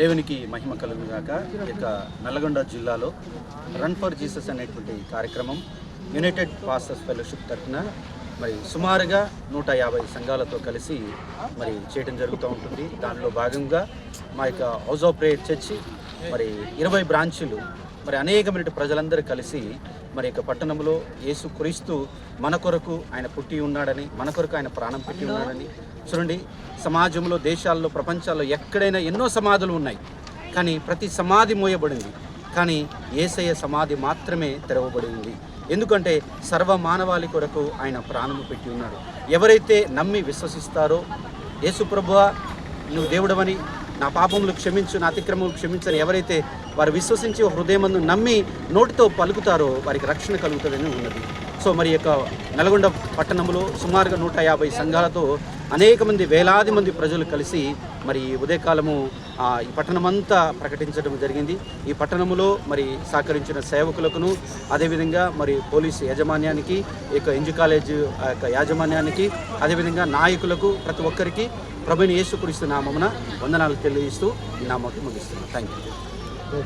దేవునికి మహిమ కలుగు గాక. ఇక నల్గొండ జిల్లాలో రన్ ఫర్ జీసస్ అనేటువంటి కార్యక్రమం యునైటెడ్ పాస్టర్స్ ఫెలోషిప్ తరఫున మరి సుమారుగా నూట యాభై సంఘాలతో కలిసి మరి చేయడం జరుగుతూ ఉంటుంది. దానిలో భాగంగా మా యొక్క హౌస్ ఆఫ్ ప్రేయర్ చర్చి మరి ఇరవై బ్రాంచులు మరి అనేకమైన ప్రజలందరూ కలిసి మరి యొక్క పట్టణంలో యేసు క్రీస్తు మన కొరకు ఆయన పుట్టి ఉన్నాడని మన కొరకు ఆయన ప్రాణం పెట్టి ఉన్నాడని. చూడండి సమాజంలో దేశాల్లో ప్రపంచాల్లో ఎక్కడైనా ఎన్నో సమాధులు ఉన్నాయి. కానీ ప్రతి సమాధి మోయబడింది. కానీ ఏసయ్య సమాధి మాత్రమే తెరవబడింది. ఎందుకంటే సర్వ మానవాళి కొరకు ఆయన ప్రాణము పెట్టి ఉన్నాడు. ఎవరైతే నమ్మి విశ్వసిస్తారో యేసు ప్రభువ నువ్వు దేవుడవని నా పాపములు క్షమించు నా అతిక్రమములు క్షమించని ఎవరైతే వారు విశ్వసించి హృదయమందు నమ్మి నోటితో పలుకుతారో వారికి రక్షణ కలుగుతుందని ఉన్నది. సో మరి యొక్క నల్గొండ పట్టణంలో సుమారుగా నూట యాభై సంఘాలతో అనేక మంది వేలాది మంది ప్రజలు కలిసి మరి ఈ ఉదయకాలము ఈ పట్టణమంతా ప్రకటించడం జరిగింది. ఈ పట్టణంలో మరి సహకరించిన సేవకులకును అదేవిధంగా మరి పోలీసు యాజమాన్యానికి ఈ యొక్క ఎంజు కాలేజ్ యొక్క యాజమాన్యానికి అదేవిధంగా నాయకులకు ప్రతి ఒక్కరికి ప్రభుని యేసుక్రీస్తు నామమున వందనాలు తెలియజేస్తూ ఈ నామకు ముగిస్తున్నాను థ్యాంక్ యూ